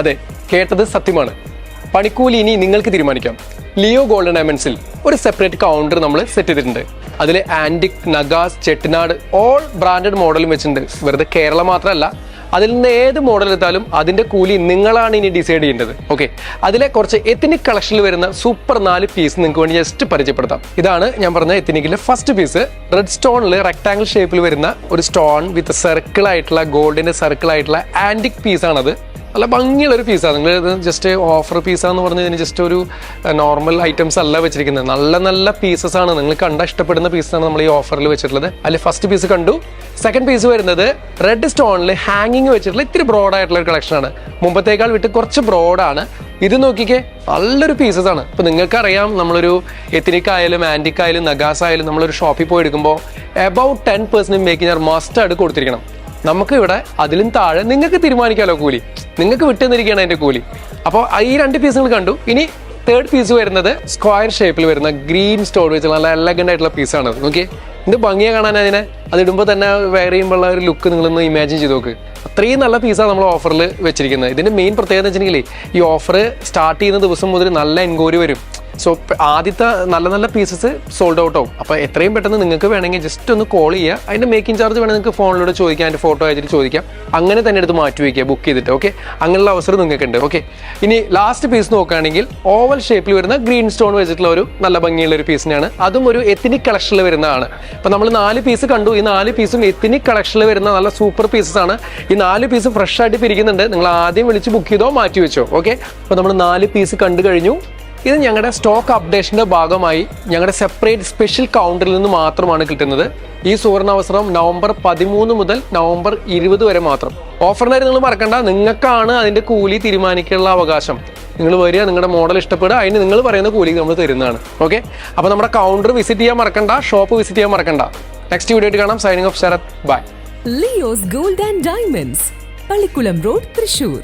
അതെ കേട്ടത് സത്യമാണ്. പണിക്കൂലി ഇനി നിങ്ങൾക്ക് തീരുമാനിക്കാം. ലിയോ ഗോൾഡൻ ഡയമണ്ട്സിൽ ഒരു സെപ്പറേറ്റ് കൗണ്ടർ നമ്മൾ സെറ്റ് ചെയ്തിട്ടുണ്ട്. അതിൽ ആന്റിക് നഗാസ് ചെട്ടിനാട് ഓൾ ബ്രാൻഡഡ് മോഡലും വെച്ചിട്ടുണ്ട്. വെറുതെ കേരളം മാത്രമല്ല അതിൽ നിന്ന് ഏത് മോഡൽ എടുത്താലും അതിന്റെ കൂലി നിങ്ങളാണ് ഇനി ഡിസൈഡ് ചെയ്യേണ്ടത്. ഓക്കെ അതിലെ കുറച്ച് എത്തിനിക് കളക്ഷനിൽ വരുന്ന സൂപ്പർ നാല് പീസ് നിങ്ങൾക്ക് വേണ്ടി ജസ്റ്റ് പരിചയപ്പെടുത്താം. ഇതാണ് ഞാൻ പറഞ്ഞ എത്തിനിക്കിലെ ഫസ്റ്റ് പീസ് റെഡ് സ്റ്റോണിൽ റെക്ടാംഗിൾ ഷേപ്പിൽ വരുന്ന ഒരു സ്റ്റോൺ വിത്ത് സർക്കിൾ ആയിട്ടുള്ള ഗോൾഡിന്റെ സർക്കിൾ ആയിട്ടുള്ള ആന്റിക് പീസ് ആണത്. നല്ല ഭംഗിയുള്ള ഒരു പീസാണ് നിങ്ങൾ ഇത് ജസ്റ്റ് ഓഫർ പീസാന്ന് പറഞ്ഞതിന് ജസ്റ്റ് ഒരു നോർമൽ ഐറ്റംസ് അല്ല വെച്ചിരിക്കുന്നത്. നല്ല നല്ല പീസസ് ആണ്. നിങ്ങൾ കണ്ട ഇഷ്ടപ്പെടുന്ന പീസാണ് നമ്മൾ ഈ ഓഫറിൽ വെച്ചിട്ടുള്ളത്. അതിൽ ഫസ്റ്റ് പീസ് കണ്ടു. സെക്കൻഡ് പീസ് വരുന്നത് റെഡ് സ്റ്റോണിൽ ഹാങ്ങിങ് വെച്ചിട്ടുള്ള ഇത്തിരി ബ്രോഡ് ആയിട്ടുള്ള ഒരു കളക്ഷനാണ് മുമ്പത്തേക്കാൾ വിട്ട് കുറച്ച് ബ്രോഡാണ് ഇത് നോക്കിക്കേ നല്ലൊരു പീസസ് ആണ്. ഇപ്പൊ നിങ്ങൾക്ക് അറിയാം നമ്മളൊരു എത്തിനിക് ആന്റിക് ആയാലും നഗാസ് ആയാലും നമ്മളൊരു ഷോപ്പിൽ പോയി എടുക്കുമ്പോൾ about ten percent making must ആയിട്ട് കൊടുത്തിരിക്കണം. നമുക്ക് ഇവിടെ അതിലും താഴെ നിങ്ങൾക്ക് തീരുമാനിക്കാമല്ലോ കൂലി? നിങ്ങൾക്ക് വിട്ടുതന്നിരിക്കുകയാണ് അതിന്റെ കൂലി. അപ്പോൾ ഈ രണ്ട് പീസുകൾ കണ്ടു. ഇനി തേർഡ് പീസ് വരുന്നത് സ്ക്വയർ ഷേപ്പിൽ വരുന്ന ഗ്രീൻ സ്റ്റോൺ വെച്ച് നല്ല എലഗന്റ് ആയിട്ടുള്ള പീസാണ് നോക്കി ഇത് ഭംഗിയെ കാണാൻ അതിനെ? അതിടുമ്പോൾ തന്നെ വേറെ ചെയ്യുമ്പോൾ ഉള്ള ഒരു ലുക്ക് നിങ്ങളൊന്ന് ഇമാജിൻ ചെയ്ത് നോക്ക്. അത്രയും നല്ല പീസാണ് നമ്മൾ ഓഫറിൽ വെച്ചിരിക്കുന്നത്. ഇതിന്റെ മെയിൻ പ്രത്യേകത എന്ന് വെച്ചിട്ടുണ്ടെങ്കിൽ ഈ ഓഫർ സ്റ്റാർട്ട് ചെയ്യുന്ന ദിവസം മുതൽ നല്ല എൻക്വയറി വരും. സോ ആദ്യത്തെ നല്ല നല്ല പീസസ് സോൾഡ് ഔട്ട് ആവും. അപ്പോൾ എത്രയും പെട്ടെന്ന് നിങ്ങൾക്ക് വേണമെങ്കിൽ ജസ്റ്റ് ഒന്ന് കോൾ ചെയ്യുക. അതിന്റെ മേക്കിംഗ് ചാർജ് വേണമെങ്കിൽ നിങ്ങൾക്ക് ഫോണിലൂടെ ചോദിക്കാം അതിന്റെ ഫോട്ടോ അയച്ചിട്ട് ചോദിക്കാം. അങ്ങനെ തന്നെ എടുത്ത് മാറ്റി വയ്ക്കുക ബുക്ക് ചെയ്തിട്ട് ഓക്കെ അങ്ങനെയുള്ള അവസരം നിങ്ങൾക്ക് ഉണ്ട് ഓക്കെ ഇനി ലാസ്റ്റ് പീസ് നോക്കുകയാണെങ്കിൽ ഓവൽ ഷേപ്പിൽ വരുന്ന ഗ്രീൻ സ്റ്റോൺ വെച്ചിട്ടുള്ള ഒരു നല്ല ഭംഗിയുള്ള ഒരു പീസിനാണ് അതും ഒരു എത്തിനിക് കളക്ഷനിൽ വരുന്നതാണ്. അപ്പോൾ നമ്മൾ നാല് പീസ് കണ്ടു. ഈ നാല് പീസും എത്തിനിക് കളക്ഷനിൽ വരുന്ന നല്ല സൂപ്പർ പീസസ് ആണ്. ഈ നാല് പീസ് ഫ്രഷ് ആയിട്ട് പിരിക്കുന്നുണ്ട് നിങ്ങൾ ആദ്യം വിളിച്ച് ബുക്ക് ചെയ്തോ മാറ്റി വെച്ചോ ഓക്കെ അപ്പോൾ നമ്മൾ നാല് പീസ് കണ്ടു കഴിഞ്ഞു. ഇത് ഞങ്ങളുടെ സ്റ്റോക്ക് അപ്ഡേഷന്റെ ഭാഗമായി ഞങ്ങളുടെ സെപ്പറേറ്റ് സ്പെഷ്യൽ കൗണ്ടറിൽ നിന്ന് മാത്രമാണ് കിട്ടുന്നത്. ഈ സുവർണാവസരം നവംബർ പതിമൂന്ന് മുതൽ നവംബർ ഇരുപത് വരെ മാത്രം. ഓഫറിനായി നിങ്ങൾ മറക്കണ്ട. നിങ്ങൾക്കാണ് അതിന്റെ കൂലി തീരുമാനിക്കാനുള്ള അവകാശം. നിങ്ങൾ വരിക നിങ്ങളുടെ മോഡൽ ഇഷ്ടപ്പെടുക അതിന് നിങ്ങൾ പറയുന്ന കൂലി നമ്മൾ തരുന്നതാണ്. ഓക്കെ അപ്പോൾ നമ്മുടെ കൗണ്ടർ വിസിറ്റ് ചെയ്യാൻ മറക്കണ്ട ഷോപ്പ് വിസിറ്റ് ചെയ്യാൻ മറക്കണ്ട. നെക്സ്റ്റ് വീഡിയോ ആയിട്ട് കാണാം. Signing off Sharath. Bye Leo's gold and diamonds Pallikkulam road Thrissur.